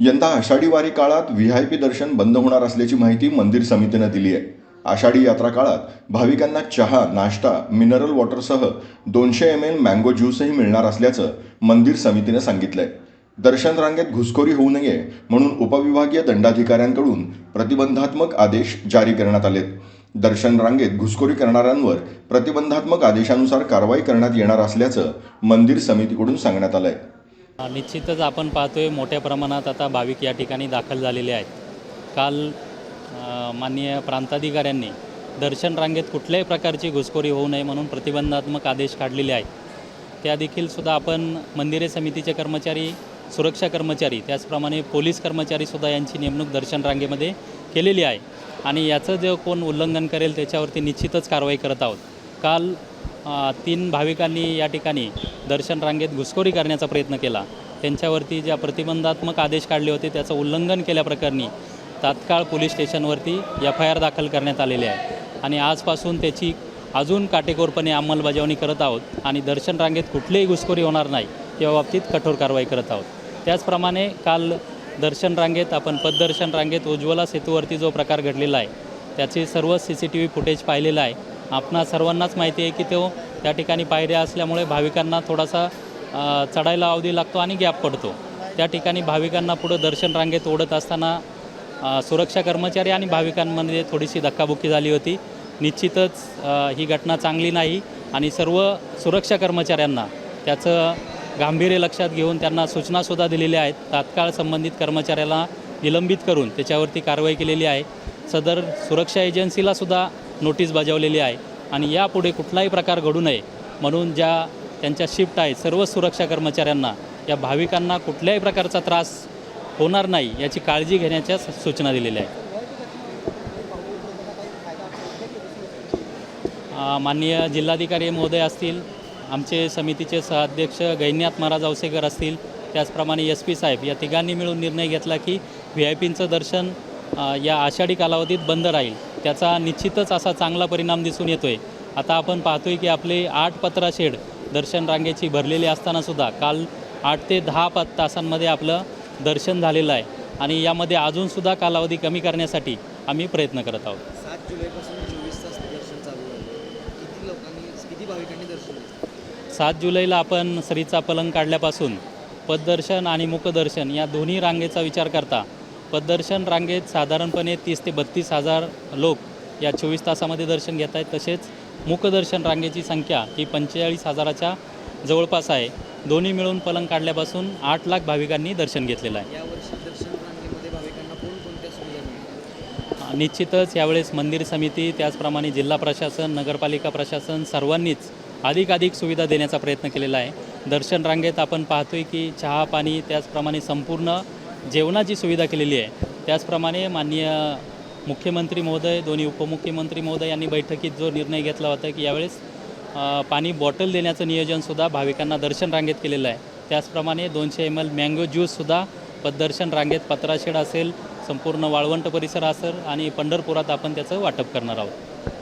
यंदा आषाढी वारी काळात व्ही आय पी दर्शन बंद होणार असल्याची माहिती मंदिर समितीनं दिली आहे. आषाढी यात्रा काळात भाविकांना चहा नाश्ता मिनरल वॉटरसह दोनशे एम एल मँगो ज्यूसही मिळणार असल्याचं मंदिर समितीनं सांगितलंय. दर्शन रांगेत घुसखोरी होऊ नये म्हणून उपविभागीय दंडाधिकाऱ्यांकडून प्रतिबंधात्मक आदेश जारी करण्यात आलेत. दर्शन रांगेत घुसखोरी करणाऱ्यांवर प्रतिबंधात्मक आदेशानुसार कारवाई करण्यात येणार असल्याचं मंदिर समितीकडून सांगण्यात आलंय. निश्चितच आपण पाहतोय मोठ्या प्रमाणात आता भाविक या ठिकाणी दाखल झालेले आहेत. काल माननीय प्रांताधिकाऱ्यांनी दर्शन रांगेत कुठल्याही प्रकारची घुसखोरी होऊ नये म्हणून प्रतिबंधात्मक आदेश काढलेले आहेत. त्या देखील सुद्धा आपण मंदिरे समितीचे कर्मचारी सुरक्षा कर्मचारी त्याचप्रमाणे पोलीस कर्मचारीसुद्धा यांची नेमणूक दर्शन रांगेमध्ये केलेली आहे. आणि याचं जे कोण उल्लंघन करेल त्याच्यावरती निश्चितच कारवाई करत आहोत. काल तीन भाविकांनी या ठिकाणी दर्शन रांगेत घुसखोरी करण्याचा प्रयत्न केला. त्यांच्यावरती ज्या प्रतिबंधात्मक आदेश काढले होते त्याचं उल्लंघन केल्याप्रकरणी तात्काळ पोलीस स्टेशनवरती एफ आय आर दाखल करण्यात आलेली आहे. आणि आजपासून त्याची अजून काटेकोरपणे अंमलबजावणी करत आहोत आणि दर्शन रांगेत कुठलीही घुसखोरी होणार नाही या बाबतीत कठोर कारवाई करत आहोत. त्याचप्रमाणे काल दर्शन रांगेत आपण पददर्शन रांगेत उज्ज्वला सेतूवरती जो प्रकार घडलेला आहे त्याचे सर्व C C T V footage पाहिलेलं आहे. आपणा सर्वांनाच माहिती आहे की तो त्या ठिकाणी पायऱ्या असल्यामुळे भाविकांना थोडासा चढायला अवधी लागतो आणि गॅप पडतो. त्या ठिकाणी भाविकांना पुढं दर्शन रांगेत ओढत असताना सुरक्षा कर्मचारी आणि भाविकांमध्ये थोडीशी धक्काबुक्की झाली होती. निश्चितच ही घटना चांगली नाही आणि सर्व सुरक्षा कर्मचाऱ्यांना त्याचं गांभीर्य लक्षात घेऊन त्यांना सूचनासुद्धा दिलेल्या आहेत. तात्काळ संबंधित कर्मचाऱ्याला निलंबित करून त्याच्यावरती कारवाई केलेली आहे. सदर सुरक्षा एजन्सीलासुद्धा नोटीस बजावलेली आहे आणि यापुढे कुठलाही प्रकार घडू नये म्हणून ज्या त्यांच्या शिफ्ट आहेत सर्व सुरक्षा कर्मचाऱ्यांना या भाविकांना कुठल्याही प्रकारचा त्रास होणार नाही याची काळजी घेण्याच्या सूचना दिलेल्या आहेत. माननीय जिल्हाधिकारी महोदय असतील आमचे समितीचे सहअध्यक्ष गैन्यात महाराज औसेकर असतील त्याचप्रमाणे एस पी साहेब या तिघांनी मिळून निर्णय घेतला की व्ही आय पींचं दर्शन या आषाढी कालावधीत बंद राहील. त्याचा निश्चितच असा चांगला परिणाम दिसून येतो आहे आता आपण पाहतोय की आपले आठ पत्रा शेड दर्शन रांगेची भरलेली असतानासुद्धा काल आठ ते दहा प तासांमध्ये आपलं दर्शन झालेलं आहे आणि यामध्ये अजूनसुद्धा कालावधी कमी करण्यासाठी आम्ही प्रयत्न करत आहोत. सात जुलैपासून चोवीस तास दर्शन चालू आहे किती लोकांनी किती भाविकांनी दर्शन घेतलं? सात जुलैला आपण सरीचा पलंग काढल्यापासून पददर्शन आणि मुखदर्शन या दोन्ही रांगेचा विचार करता पददर्शन रांगेत साधारणपणे तीस ते बत्तीस हजार लोक या चोवीस तासामध्ये दर्शन घेत आहेत. तसेच मुखदर्शन रांगेची संख्या ही पंचेचाळीस हजाराच्या जवळपास आहे. दोन्ही मिळून पलंग काढल्यापासून आठ लाख भाविकांनी दर्शन घेतलेलं आहे. निश्चितच यावेळेस मंदिर समिती त्याचप्रमाणे जिल्हा प्रशासन नगरपालिका प्रशासन सर्वांनीच अधिकाधिक सुविधा देण्याचा प्रयत्न केलेला आहे. दर्शन रांगेत आपण पाहतोय की चहा पाणी त्याचप्रमाणे संपूर्ण जेवणाची सुविधा केलेली आहे. त्याचप्रमाणे माननीय मुख्यमंत्री महोदय दोन्ही उपमुख्यमंत्री महोदय यांनी बैठकीत जो निर्णय घेतला होता की यावेळेस पाणी बॉटल देण्याचं नियोजनसुद्धा भाविकांना दर्शन रांगेत केलेलं आहे. त्याचप्रमाणे दोनशे एम एल मँगो ज्यूससुद्धा पददर्शन रांगेत पत्राशेड असेल संपूर्ण वाळवंट परिसर असेल आणि पंढरपुरात आपण त्याचं वाटप करणार आहोत.